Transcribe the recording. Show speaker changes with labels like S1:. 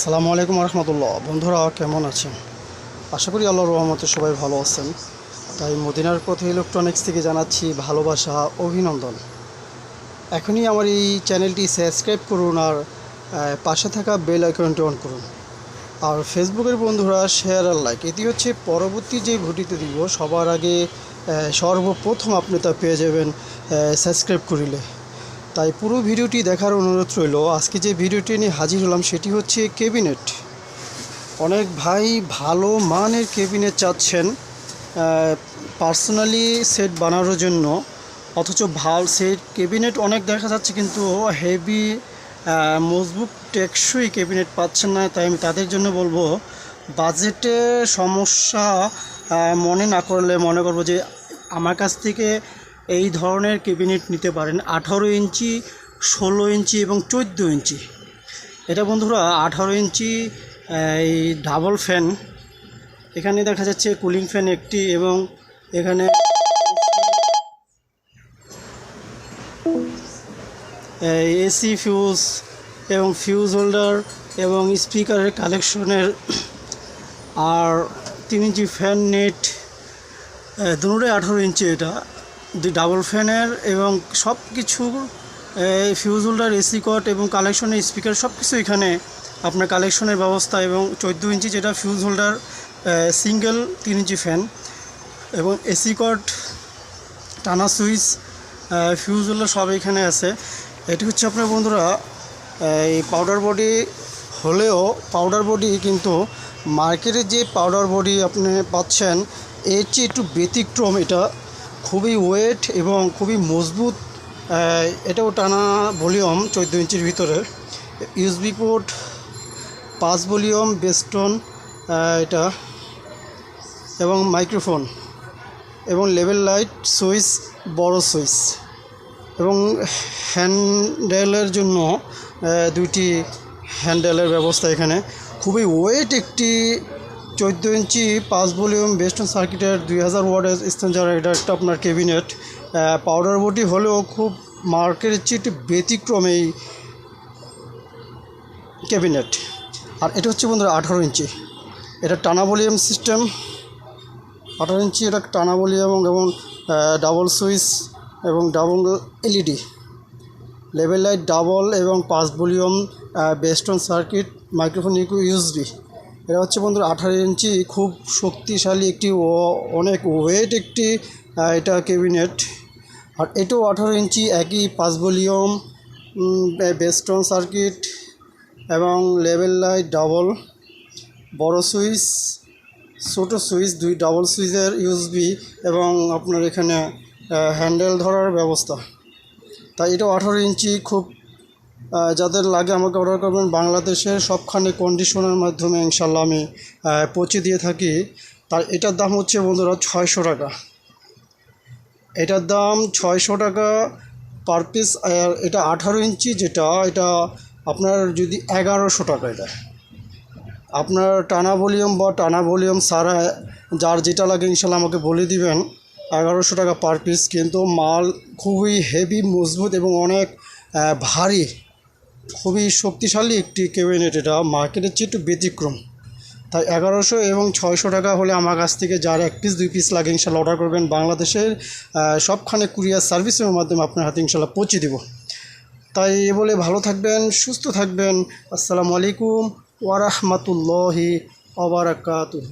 S1: আসসালামু আলাইকুম রহমতুল্লাহ বন্ধুরা, কেমন আছেন? আশা করি আল্লাহ রহমতে সবাই ভালো আছেন। তাই মদিনার পথে ইলেকট্রনিক্স থেকে জানাচ্ছি ভালোবাসা, অভিনন্দন। এখনই আমার এই চ্যানেলটি সাবস্ক্রাইব করুন আর পাশে থাকা বেল আইকনটি অন করুন। আর ফেসবুকের বন্ধুরা শেয়ার আর লাইক এটি হচ্ছে পরবর্তী যে ঘটিতে দিব, সবার আগে সর্বপ্রথম আপনি তা পেয়ে যাবেন সাবস্ক্রাইব করিলে। তাই পুরো ভিডিওটি দেখার অনুরোধ রইল। আজকে যে ভিডিওটি নিয়ে হাজির হলাম সেটি হচ্ছে কেবিনেট অনেক ভাই ভালো মানের কেবিনেট চাচ্ছেন পার্সোনালি সেট বানানোর জন্য। অথচ ভালো সেট কেবিনেট অনেক দেখা যাচ্ছে কিন্তু হেভি মজবুত, টেকসই কেবিনেট পাচ্ছেন না। তাই আমি তাদের জন্য বলব, বাজেটে সমস্যা মনে না করলে মনে করব যে আমার কাছ থেকে এই ধরনের ক্যাবিনেট নিতে পারেন আঠারো ইঞ্চি, ষোলো ইঞ্চি এবং চোদ্দ ইঞ্চি। এটা বন্ধুরা আঠারো ইঞ্চি এই ডাবল ফ্যান এখানে দেখা যাচ্ছে কুলিং ফ্যান একটি এবং এখানে এসি ফিউজ এবং ফিউজ হোল্ডার এবং স্পিকারের কালেকশনের আর তিন ইঞ্চি ফ্যান নেট দুটোই আঠারো ইঞ্চি এটা। দুই ডাবল ফ্যানের এবং সব কিছু ফিউজ হোল্ডার এসি কট এবং কালেকশনের স্পিকার সব কিছু এখানে আপনার কালেকশনের ব্যবস্থা এবং চোদ্দ ইঞ্চি যেটা ফিউজ হোল্ডার সিঙ্গেল তিন ইঞ্চি ফ্যান এবং এসি কট টানা সুইচ ফিউজ হোল্ডার সব এখানে আছে। এটি হচ্ছে আপনার বন্ধুরা এই পাউডার বডি হলেও পাউডার বডি কিন্তু মার্কেটে যে পাউডার বডি আপনি পাচ্ছেন, এর চেয়ে একটু ব্যতিক্রম এটা। খুবই ওয়েট এবং খুবই মজবুত এটাও টানা ভলিউম চোদ্দ ইঞ্চির ভিতরে। ইউএসবি পোর্ট পাঁচ ভলিউম, বেস্টন এটা, এবং মাইক্রোফোন, এবং লেভেল লাইট সুইচ, বড় সুইচ, এবং হ্যান্ডেলের জন্য দুইটি হ্যান্ডেলের ব্যবস্থা এখানে। খুবই ওয়েট একটি চোদ্দ ইঞ্চি পাঁচ ভলিউম বেস্টন সার্কিটের দুই হাজার ওয়ার্ডের স্ট্যান্ডার এটা একটা আপনার ক্যাবিনেট পাউডার বডি হলেও খুব মার্কেটের চেয়ে একটু ব্যতিক্রম এই ক্যাবিনেট আর এটা হচ্ছে বন্ধুরা আঠারো ইঞ্চি। এটা টানা ভলিউম সিস্টেম আঠারো ইঞ্চি এটা টানা ভলিউম এবং ডাবল সুইচ এবং double LED level light double এবং পাঁচ ভলিউম বেস্টন সার্কিট মাইক্রোফোন ইকু ইউএসবি এটা হচ্ছে বন্ধুরা আঠারো ইঞ্চি, খুব শক্তিশালী একটি ও অনেক ওয়েট একটি এটা ক্যাবিনেট আর এটাও আঠারো ইঞ্চি, একই পাঁচ ভলিউম বেস্টন সার্কিট এবং লেভেল লাইট ডাবল বড় সুইচ, ছোটো সুইচ, দুই ডাবল সুইচের ইউএসবি এবং আপনার এখানে হ্যান্ডেল ধরার ব্যবস্থা। তাই এটাও আঠারো ইঞ্চি, খুব যাদের লাগে আমাকে অর্ডার করবেন, বাংলাদেশের সবখানে কন্ডিশনের মাধ্যমে ইনশাল্লাহ আমি পৌঁছে দিয়ে থাকি। তার, এটার দাম হচ্ছে বন্ধুরা ছয়শো টাকা। এটার দাম ছয়শো টাকা পার পিস এটা আঠারো ইঞ্চি যেটা, এটা আপনার যদি এগারোশো টাকা এটা। আপনার টানা ভলিউম বা টানা ভলিউম সারা যার যেটা লাগে ইনশাল্লাহ আমাকে বলে দিবেন, এগারোশো টাকা পার পিস কিন্তু মাল খুবই হেভি মজবুত এবং অনেক ভারী। খুবই শক্তিশালী একটি ক্যাবিনেট এটা। মার্কেটের চেয়ে একটু ব্যতিক্রম। তাই এগারোশো এবং ছয়শো টাকা হলে আমার কাছ থেকে যার এক পিস দুই পিস লাগে ইনশাল্লাহ অর্ডার করবেন। বাংলাদেশের সবখানে কুরিয়ার সার্ভিসের মাধ্যমে আপনার হাতে ইনশাল্লাহ পৌঁছে দেবো। তাই এ বলে ভালো থাকবেন, সুস্থ থাকবেন। আসসালামু আলাইকুম ওয়ারাহমাতুল্লাহি ওবরাকাতুহু